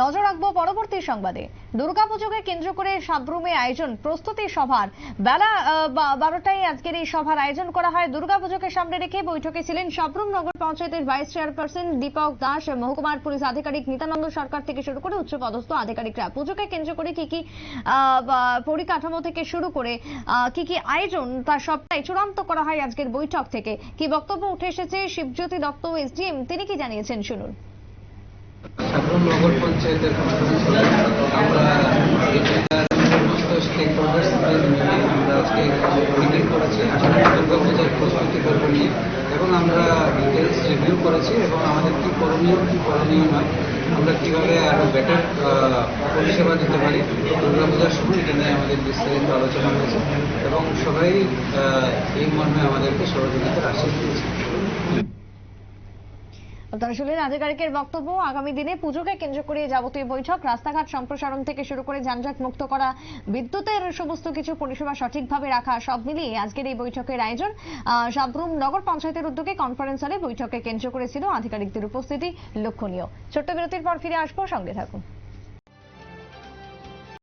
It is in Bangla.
নজর রাখব পরবর্তী সংবাদে। দুর্গাপুজোকে কেন্দ্র করে সাবরুমে আয়োজন প্রস্তুতি সভার। বেলা বারোটায় আজকের এই সভার আয়োজন করা হয়। দুর্গাপুজোকে সামনে রেখে বৈঠকে ছিলেন সাবরুম নগর পঞ্চায়েতের ভাইস চেয়ারপারসন দীপক দাস মহকুমার পুলিশ আধিকারিক নিতানন্দ সরকার থেকে শুরু করে উচ্চপদস্থ আধিকারিকরা। পুজোকে কেন্দ্র করে কি কি পরিকাঠামো থেকে শুরু করে কি কি আয়োজন, তা সবটাই চূড়ান্ত করা হয় আজকের বৈঠক থেকে। কি বক্তব্য উঠে এসেছে শিবজ্যোতি দত্ত এসডিএম তিনি কি জানিয়েছেন? শুনুন। নগর পঞ্চায়েতের আমরা স্টেক হোল্ডার্স নিয়ে। এবং আমরা ডিটেলস রিভিউ করেছি এবং আমাদের কি করণীয় কি করণীয় নয়, আমরা কীভাবে আরও বেটার পরিষেবা দিতে পারি দুর্গাপূজার সময় এটা নিয়ে আমাদের বিস্তারিত আলোচনা হয়েছে। এবং সবাই এই মর্মে আমাদেরকে সহযোগিতার আশ্বাস দিয়েছে। আপনারা আধিকারিকের বক্তব্য। আগামী দিনে পুজোকে কেন্দ্র করে যাবতীয় বৈঠক, রাস্তাঘাট সম্প্রসারণ থেকে শুরু করে যানজট মুক্ত করা, বিদ্যুতের সমস্ত কিছু পরিষেবা সঠিকভাবে রাখা, সব মিলিয়ে আজকের এই বৈঠকের আয়োজন সাবরুম নগর পঞ্চায়েতের উদ্যোগে কনফারেন্স হলে বৈঠকে কেন্দ্র করেছিল আধিকারিকদের উপস্থিতি। লক্ষণীয়। ছোট্ট বিরতির পর ফিরে আসব, সঙ্গে থাকুন।